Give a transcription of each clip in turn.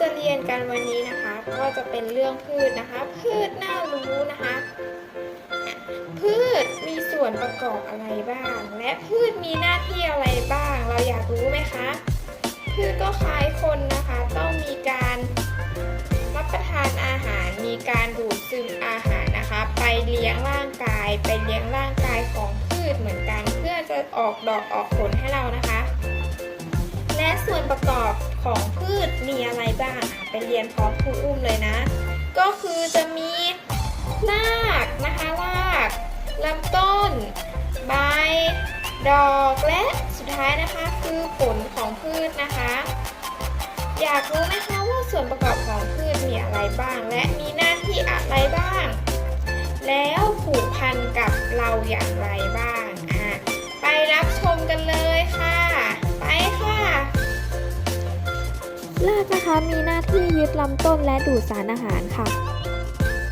จะเรียนกันวันนี้นะคะ ก็จะเป็นเรื่องพืชนะคะ พืชน่ารู้นะคะ พืชมีส่วนประกอบอะไรบ้าง และพืชมีหน้าที่อะไรบ้าง เราอยากรู้ไหมคะ พืชก็คล้ายคนนะคะ ต้องมีการรับประทานอาหาร มีการดูดซึมอาหารนะคะ ไปเลี้ยงร่างกาย ไปเลี้ยงร่างกายของพืชเหมือนกัน เพื่อจะออกดอกออกผลให้เรานะคะ และส่วนประกอบ ของพืชมีอะไรบ้างอะไปเรียนพร้อมครูอุ้มเลยนะ ก็คือจะมีรากนะคะรากลำต้น ใบ ดอกและสุดท้ายนะคะคือผลของพืชนะคะ อยากรู้ไหมคะว่าส่วนประกอบของพืชมีอะไรบ้าง และมีหน้าที่อะไรบ้าง แล้วผูกพันกับเราอย่างไรบ้างอะไปรับชมกันเลย รากนะคะมีหน้าที่ยึดลำต้นและดูดสารอาหารค่ะ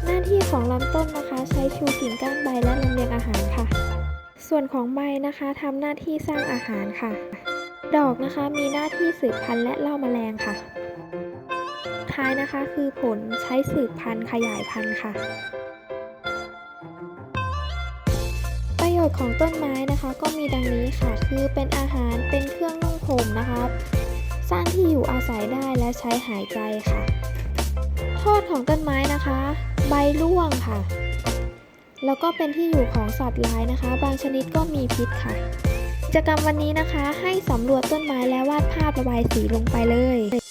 หน้าที่ของลำต้นนะคะใช้ชูกิ่งก้านใบและลำเลียงอาหารค่ะ ส่วนของใบนะคะทำหน้าที่สร้างอาหารค่ะ ดอกนะคะมีหน้าที่สืบพันธุ์และเล่าแมลงค่ะ ท้ายนะคะคือผลใช้สืบพันธุ์ขยายพันธุ์ค่ะประโยชน์ของต้นไม้นะคะก็มีดังนี้ค่ะ คือเป็นอา อยู่อาศัยได้และใช้หายใจค่ะ โทษของต้นไม้นะคะ ใบร่วงค่ะ แล้วก็เป็นที่อยู่ของสัตว์ร้ายนะคะ บางชนิดก็มีพิษค่ะกิจกรรมวันนี้นะคะ ให้สำรวจต้นไม้และวาดภาพระบายสีลงไปเลย